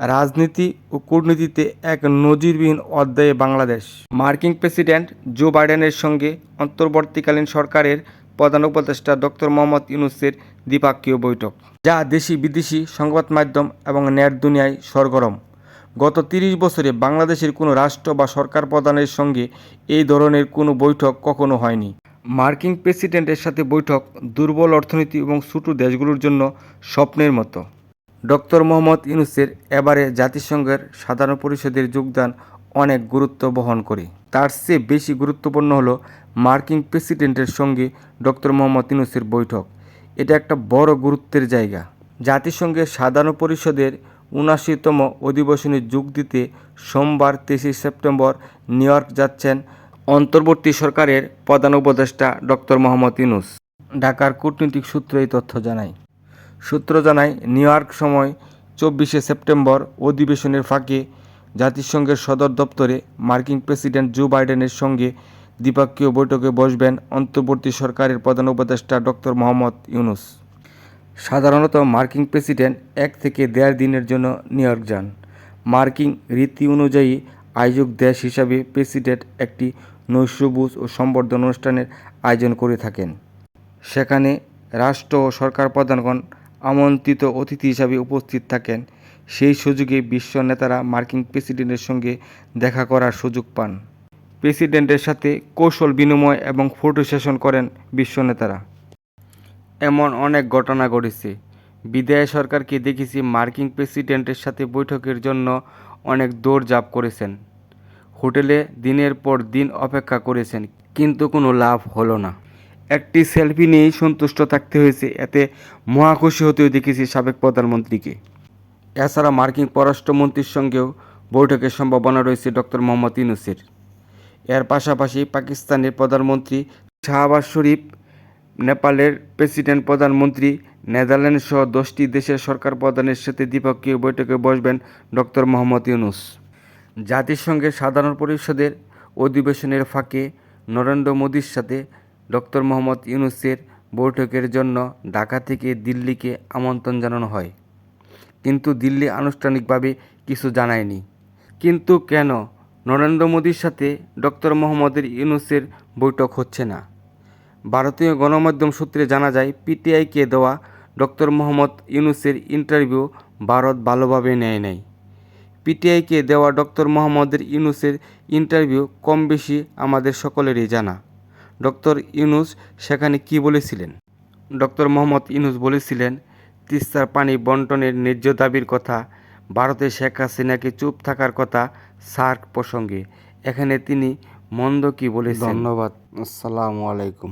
রাজনীতি ও কূটনীতিতে এক নজিরবিহীন অধ্যায়ে বাংলাদেশ। মার্কিন প্রেসিডেন্ট জো বাইডেনের সঙ্গে অন্তর্বর্তীকালীন সরকারের প্রধান উপদেষ্টা ডক্টর মোহাম্মদ ইউনুসের দ্বিপাক্ষীয় বৈঠক, যা দেশি বিদেশি সংবাদ মাধ্যম এবং নেট দুনিয়ায় সরগরম। গত তিরিশ বছরে বাংলাদেশের কোনো রাষ্ট্র বা সরকার প্রধানের সঙ্গে এই ধরনের কোনো বৈঠক কখনো হয়নি। মার্কিন প্রেসিডেন্টের সাথে বৈঠক দুর্বল অর্থনীতি এবং ছোটো দেশগুলোর জন্য স্বপ্নের মতো। ডক্টর মোহাম্মদ ইউনুসের এবারে জাতিসংঘের সাধারণ পরিষদের যোগদান অনেক গুরুত্ব বহন করে। তার চেয়ে বেশি গুরুত্বপূর্ণ হলো মার্কিন প্রেসিডেন্টের সঙ্গে ডক্টর মোহাম্মদ ইউনুসের বৈঠক। এটা একটা বড় গুরুত্বের জায়গা। জাতিসংঘের সাধারণ পরিষদের উনাশিতম অধিবেশনে যোগ দিতে সোমবার তেইশে সেপ্টেম্বর নিউ ইয়র্ক যাচ্ছেন অন্তর্বর্তী সরকারের প্রধান উপদেষ্টা ডক্টর মোহাম্মদ ইউনুস। ঢাকার কূটনৈতিক সূত্র এই তথ্য জানায়। সূত্র জানায়, নিউ ইয়র্ক সময় চব্বিশে সেপ্টেম্বর অধিবেশনের ফাঁকে জাতিসংঘের সদর দপ্তরে মার্কিন প্রেসিডেন্ট জো বাইডেনের সঙ্গে দ্বিপাক্ষীয় বৈঠকে বসবেন অন্তর্বর্তী সরকারের প্রধান উপদেষ্টা ডক্টর মোহাম্মদ ইউনুস। সাধারণত মার্কিন প্রেসিডেন্ট এক থেকে দেড় দিনের জন্য নিউ ইয়র্ক যান। মার্কিন রীতি অনুযায়ী আয়োজক দেশ হিসাবে প্রেসিডেন্ট একটি নৈশভোজ ও সম্বর্ধনা অনুষ্ঠানের আয়োজন করে থাকেন। সেখানে রাষ্ট্র ও সরকার প্রধানগণ আমন্ত্রিত অতিথি হিসাবে উপস্থিত থাকেন। সেই সুযোগে বিশ্ব নেতারা মার্কিন প্রেসিডেন্টের সঙ্গে দেখা করার সুযোগ পান। প্রেসিডেন্টের সাথে কৌশল বিনিময় এবং ফটো সেশন করেন বিশ্ব নেতারা। এমন অনেক ঘটনা ঘটেছে। বিদায় সরকারকে দেখেছি মার্কিন প্রেসিডেন্টের সাথে বৈঠকের জন্য অনেক দৌড়ঝাঁপ করেছেন। হোটেলে দিনের পর দিন অপেক্ষা করেছেন, কিন্তু কোনো লাভ হলো না। একটি সেলফি নিয়েই সন্তুষ্ট থাকতে হয়েছে। এতে মহাখুশি হতেও দেখেছি সাবেক প্রধানমন্ত্রীকে। এছাড়া মার্কিন পররাষ্ট্রমন্ত্রীর সঙ্গেও বৈঠকের সম্ভাবনা রয়েছে ডক্টর মোহাম্মদ ইউনুসের। এর পাশাপাশি পাকিস্তানের প্রধানমন্ত্রী শাহবাজ শরীফ, নেপালের প্রেসিডেন্ট প্রধানমন্ত্রী নেদারল্যান্ড সহ দশটি দেশের সরকার প্রধানের সাথে দ্বিপক্ষীয় বৈঠকে বসবেন ডক্টর মোহাম্মদ ইউনুস। জাতিসংঘের সাধারণ পরিষদের অধিবেশনের ফাঁকে নরেন্দ্র মোদীর সাথে ডক্টর মোহাম্মদ ইউনুসের বৈঠকের জন্য ঢাকা থেকে দিল্লিকে আমন্ত্রণ জানানো হয়। কিন্তু দিল্লি আনুষ্ঠানিকভাবে কিছু জানায়নি। কিন্তু কেন? নরেন্দ্র মোদীর সাথে ডক্টর মোহাম্মদের ইউনুসের বৈঠক হচ্ছে না। ভারতীয় গণমাধ্যম সূত্রে জানা যায়, পিটিআইকে দেওয়া ডক্টর মোহাম্মদ ইউনুসের ইন্টারভিউ ভারত ভালোভাবে নেয় নাই। পিটিআইকে দেওয়া ডক্টর মোহাম্মদের ইউনুসের ইন্টারভিউ কম বেশি আমাদের সকলেরই জানা। ডক্টর ইউনুস সেখানে কি বলেছিলেন? ডক্টর মোহাম্মদ ইউনুস বলেছিলেন, তিস্তার পানি বন্টনের ন্যায্য দাবির কথা ভারতের শেখ হাসিনাকে চুপ থাকার কথা, সার্ক প্রসঙ্গে। এখানে তিনি মন্দ কি বলেছেন? ধন্যবাদ। আসসালামু আলাইকুম।